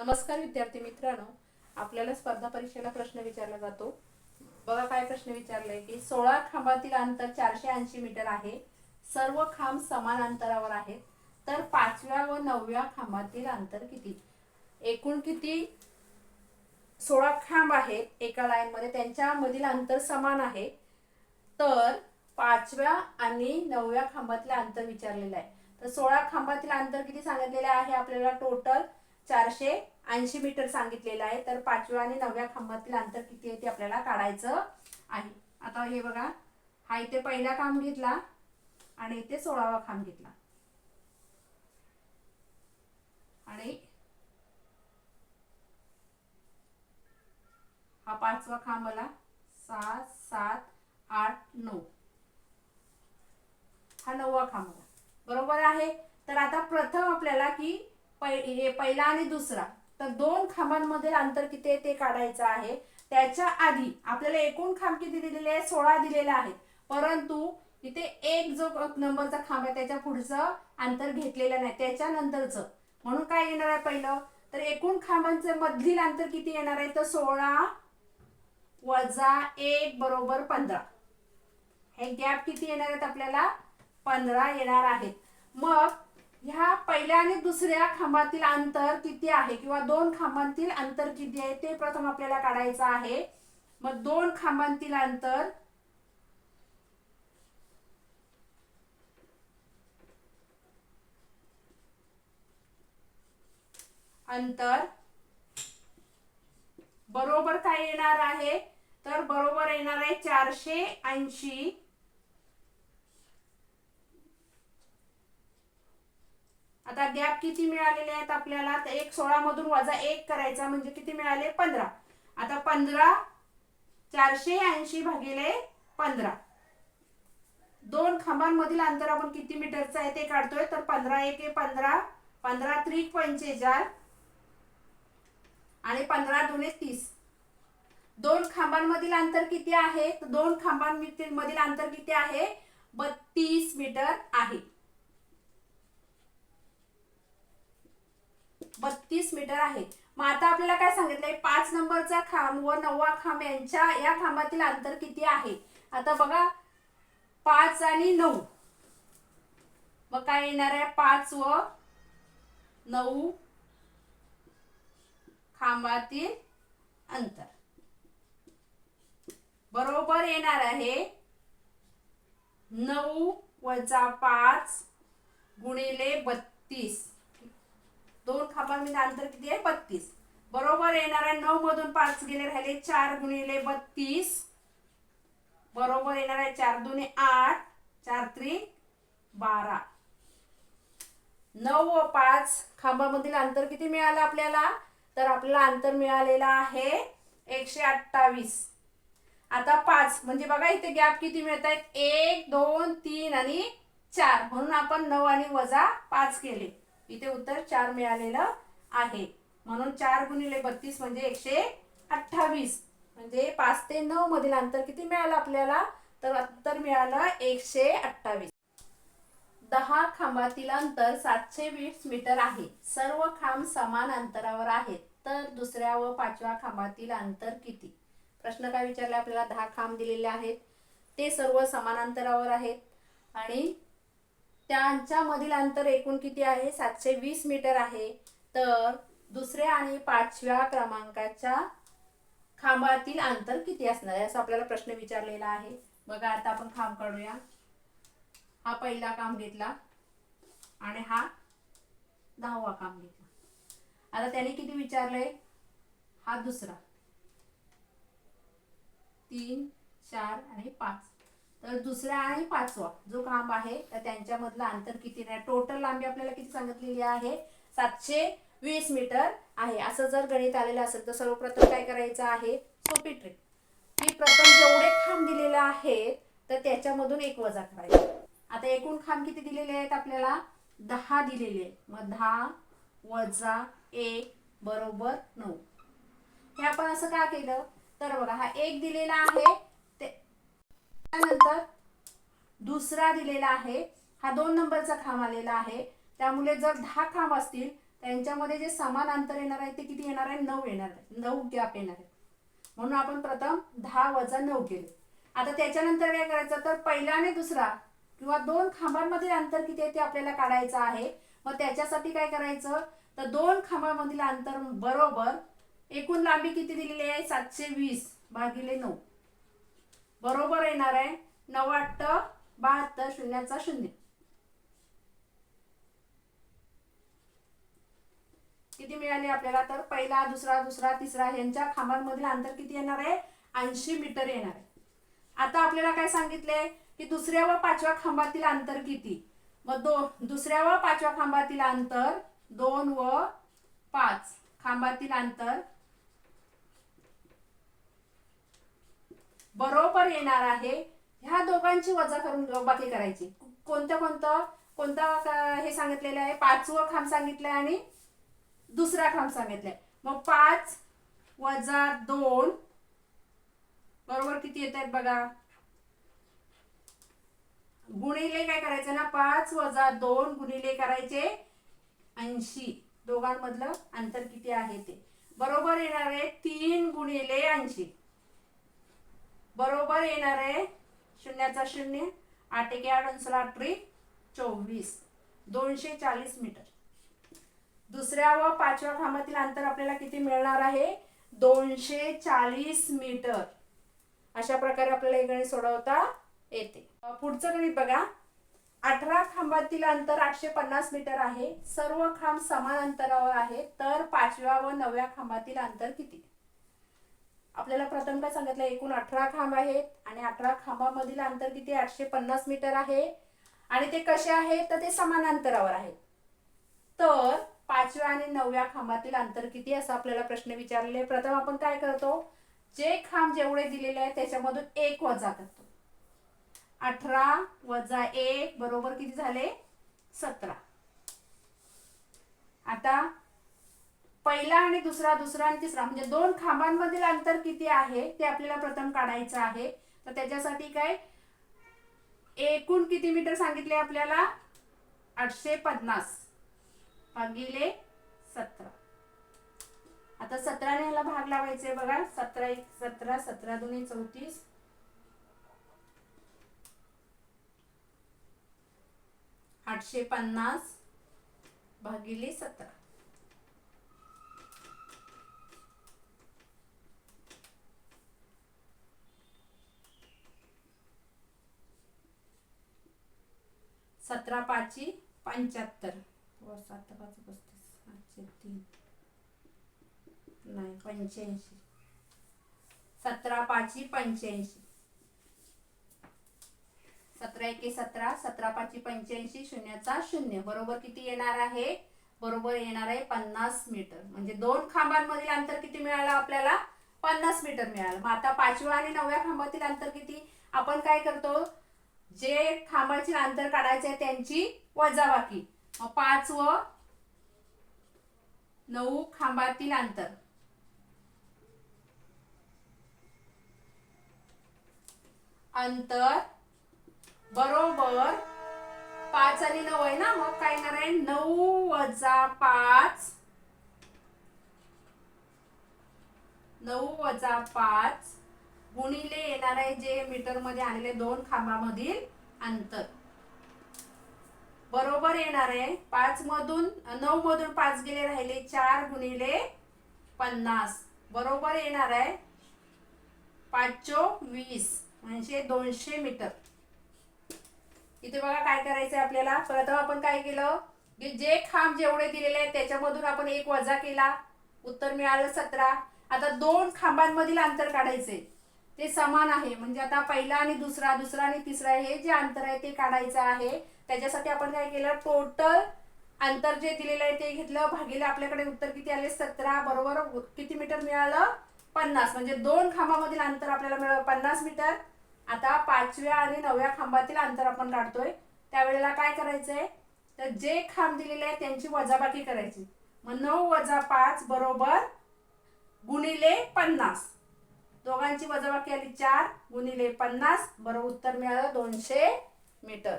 नमस्कार विद्यार्थी मित्रांनो आपल्याला स्पर्धा परीक्षेला प्रश्न विचारला जातो. बघा काय प्रश्न विचारलाय की सोळा खांबातील अंतर चारशे ऐंशी मीटर आहे. सर्व खांब समान अंतरावर आहेत. तर पाचव्या व नवव्या खांबातील अंतर किती? एकूण किती? सोळा खांब आहेत एका लाईन मध्ये त्यांच्यामधील अंतर समान आहे. तर पाचव्या आणि नवव्या खांबातील अंतर विचारलेलं आहे. तर सोळा खांबातील अंतर किती सांगितलेले आहे आपल्याला? टोटल चारशे ऐंशी मीटर सांगितलेलं आहे. तर पाचव्या आणि नवव्या खांबातील अंतर किती आहे ते आपल्याला काढायचं आहे. आता हे बघा. हा इथे पहिला खांब घेतला आणि इथे सोळावा खांब घेतला. आणि हा पाचवा खांब आला. सहा सात आठ नऊ. हा नववा खांब आला. बरोबर आहे? तर आता प्रथम आपल्याला की पै- हे पहिला आणि दुसरा. तर दोन खांबांमधील अंतर किती आहे ते काढायचं आहे. त्याच्या आधी आपल्याला एकूण खांब किती दिलेले आहे? सोळा दिलेले आहेत. परंतु इथे एक जो नंबरचा खांब आहे त्याच्या पुढचं अंतर घेतलेलं नाही. त्याच्यानंतरचं. म्हणून काय येणार आहे पहिलं? तर एकूण खांबांचं मधील अंतर किती येणार आहे? तर सोळा वजा एक बरोबर पंधरा. हे गॅप किती येणार आहेत आपल्याला? पंधरा येणार आहेत. मग ह्या पहिल्या आणि दुसऱ्या खांबातील अंतर किती आहे? किंवा दोन खांबांतील अंतर किती आहे? ते प्रथम आपल्याला काढायचं आहे. मग दोन खांबांतील अंतर अंतर बरोबर काय येणार आहे? तर बरोबर येणार आहे चारशे ऐंशी. आता गॅप किती मिळालेले आहेत आपल्याला? तर एक सोळा मधून वजा एक करायचा म्हणजे किती मिळाले? पंधरा. आता पंधरा चारशे ऐंशी भागिले पंधरा. दोन खांबांमधील अंतर आपण किती मीटरचं आहे ते काढतोय. तर पंधरा एक पंधरा. पंधरा त्रिक पंचेचाळ. आणि पंधरा दुने तीस. दोन खांबांमधील अंतर किती आहे? तर दोन खांबांमधील मधील अंतर किती आहे? बत्तीस मीटर आहे. वीस मीटर आहे. मग आता आपल्याला काय सांगितलंय? पाच नंबरचा खांब व नववा खांब यांच्या या खांबातील अंतर किती आहे? आता बघा पाच आणि नऊ. मग काय येणार आहे? पाच व नऊ खांबातील अंतर. बरोबर येणार आहे नऊ वजा पाच गुणिले बत्तीस. दोन खांबांमध्ये अंतर किती आहे? बत्तीस. बरोबर येणार आहे नऊ मधून पाच गेले राहिले चार गुणिले बत्तीस. बरोबर येणार आहे चार दुने आठ चार त्री बारा. नऊ व पाच खांबामधील अंतर किती मिळालं आपल्याला? तर आपल्याला अंतर मिळालेलं आहे एकशे अठ्ठावीस. आता पाच म्हणजे बघा इथे गॅप किती मिळत आहेत एक दोन तीन आणि चार. म्हणून आपण नऊ आणि वजा पाच केले. इथे उत्तर चार मिळालेलं आहे. म्हणून चार गुणिले बत्तीस म्हणजे एकशे अठ्ठावीस. म्हणजे पाच ते नऊ मधील अंतर किती मिळालं आपल्याला? तर अंतर मिळालं एकशे अठ्ठावीस. दहा खांबातील अंतर सातशे वीस मीटर आहे. सर्व खांब समान अंतरावर आहेत. तर दुसऱ्या व पाचव्या खांबातील अंतर किती? प्रश्न काय विचारले आपल्याला? दहा खांब दिलेले आहेत. ते सर्व समान अंतरावर आहेत. आणि त्यांच्यामधील अंतर एकूण किती आहे? सातशे वीस मीटर आहे. तर दुसऱ्या आणि पाचव्या क्रमांकाच्या खांबातील अंतर किती असणार आहे? असा आपल्याला प्रश्न विचारलेला आहे. बघा आता आपण खांब काढूया. हा पहिला खांब घेतला आणि हा दहावा खांब घेतला. आता त्याने किती विचारलंय? हा दुसरा. तीन चार आणि पाच. तर दुसरा आणि पाचवा. जो खांब आहे तर त्यांच्यामधलं अंतर किती नाही. टोटल लांबी आपल्याला किती सांगितलेली आहे? सातशे वीस मीटर आहे. असं जर गणित आलेलं असेल तर सर्वप्रथम काय करायचं आहे? सोपी ट्रिक की प्रथम जेवढे खांब दिलेले आहेत तर त्याच्यामधून एक वजा करायचा. आता एकूण खांब किती दिलेले आहेत आपल्याला? दहा दिलेले आहेत. मग दहा वजा एक बरोबर नऊ. हे आपण असं का केलं? तर बघा हा एक दिलेला आहे त्यानंतर दुसरा दिलेला आहे. हा दोन नंबरचा खांब आलेला आहे. त्यामुळे जर दहा खांब असतील त्यांच्यामध्ये जे समान अंतर येणार आहे ते किती येणार आहे? नऊ येणार आहे. नऊ गॅप येणार आहे. म्हणून आपण प्रथम दहा वजा नऊ केले. आता त्याच्यानंतर काय करायचं? तर पहिला आणि दुसरा किंवा दोन खांबांमधील अंतर किती आहे ते आपल्याला काढायचं आहे. मग त्याच्यासाठी काय करायचं? तर दोन खांबांमधील अंतर बरोबर एकूण लांबी किती दिलेली आहे? सातशे वीस भागिले नऊ. बरोबर येणार आहे. नव्वाट बहात्तर शून्याचा शून्य. किती मिळाले आपल्याला तर? पहिला दुसरा दुसरा तिसरा यांच्या खांबांमधील अंतर किती येणार आहे? ऐंशी मीटर येणार आहे. आता आपल्याला काय सांगितले? की दुसऱ्या व पाचव्या खांबातील अंतर किती? मग दो दुसऱ्या व पाचव्या खांबातील अंतर दोन व पाच. खांबातील अंतर बरोबर येणार आहे. ह्या दोघांची वजा करून बाकी करायची. कोणतं कोणतं? कोणतं हे सांगितलेलं आहे? पाचवं खांब सांगितलंय आणि दुसरा खांब सांगितलाय. मग पाच वजा दोन बरोबर किती येत आहेत बघा? गुणिले काय करायचं ना? पाच वजा दोन गुणिले करायचे ऐंशी. दोघांमधलं अंतर किती आहे ते? बरोबर येणार आहे तीन गुणिले ऐंशी. बरोबर येणार आहे. शून्याचा शून्य आठ एक आठ आठरी चोवीस. दोनशे चाळीस मीटर. दुसऱ्या व पाचव्या खांबातील अंतर आपल्याला किती मिळणार आहे? दोनशे चाळीस मीटर. अशा प्रकारे आपल्याला हे गणित सोडवता येते. पुढचं गणित बघा. अठरा खांबातील अंतर आठशे पन्नास मीटर आहे. सर्व खांब समान अंतरावर आहे तर पाचव्या व नवव्या खांबातील अंतर किती? आपल्याला प्रथम काय सांगितलं एकूण अठरा खांब आहेत आणि अठरा खांबामधील अंतर किती आठशे पन्नास मीटर आहे. आणि ते कसे आहेत? तर ते समान अंतरावर आहेत. तर पाचव्या आणि नवव्या खांबातील अंतर किती असं आपल्याला प्रश्न विचारले प्रथम आपण काय करतो? जे खांब जेवढे दिलेले आहे त्याच्यामधून एक वजा करतो. अठरा वजा एक बरोबर किती झाले? सतरा. आता पहिला आणि दुसरा दुसरा आणि तिसरा म्हणजे दोन खांबांमधील अंतर किती आहे ते आपल्याला प्रथम काढायचं आहे. तर त्याच्यासाठी काय? एकूण किती मीटर सांगितले आपल्याला? आठशे पन्नास भागिले सतरा. आता सतराने ह्याला भाग लावायचे बघा. सतरा एक सतरा सतरा दोन्ही चौतीस. आठशे पन्नास भागिले सतरा. सतरा पाचशे पंच्याहत्तर. व सात पाच पस्तीस आठशे तीन. नाही पंच्याऐंशी. सतरा पाचशे पंच्याऐंशी. सतरा एके सतरा सतरा पाचशे पंच्याऐंशी शून्याचा शून्य. बरोबर किती येणार आहे? बरोबर येणार आहे पन्नास मीटर. म्हणजे दोन खांबांमधील अंतर किती मिळालं आपल्याला? पन्नास मीटर मिळालं. मग आता पाचव्या आणि नवव्या खांबातील अंतर किती? आपण काय करतो? जे खांबाचे अंतर काढायचे त्यांची वजाबाकी. मग पाच व नऊ खांबातील अंतर. अंतर बरोबर पाच आणि नऊ आहे ना? मग काय येणार आहे? नऊ वजा पाच. नऊ वजा पाच. गुणिले येणार आहे जे मीटरमध्ये आलेले दोन खांबामधील अंतर. बरोबर येणार आहे पाच मधून नऊ मधून पाच गेले राहिले चार गुणिले पन्नास. बरोबर येणार आहे पाचो वीस म्हणजे दोनशे मीटर इथे बघा काय करायचंय आपल्याला. प्रथम आपण काय केलं? की जे खांब जेवढे दिलेले आहेत त्याच्यामधून आपण एक वजा केला. उत्तर मिळालं सतरा. आता दोन खांबांमधील अंतर काढायचे ते समान आहे. म्हणजे आता पहिला आणि दुसरा दुसरा आणि तिसरा हे जे अंतर आहे ते काढायचं आहे. त्याच्यासाठी आपण काय केलं? टोटल अंतर जे दिलेलं आहे ते घेतलं. भागीले आपल्याकडे उत्तर किती आले? सतरा बरोबर किती मीटर मिळालं? पन्नास. म्हणजे दोन खांबामधील अंतर आपल्याला मिळालं पन्नास मीटर. आता पाचव्या आणि नवव्या खांबातील अंतर आपण काढतोय. त्यावेळेला काय करायचंय? तर जे खांब दिलेले आहे त्यांची वजाबाकी करायची. मग नऊ वजा पाच बरोबर गुणिले पन्नास. दोघांची वजाबाकी आली चार गुणिले पन्नास. बरोबर उत्तर मिळालं दोनशे मीटर.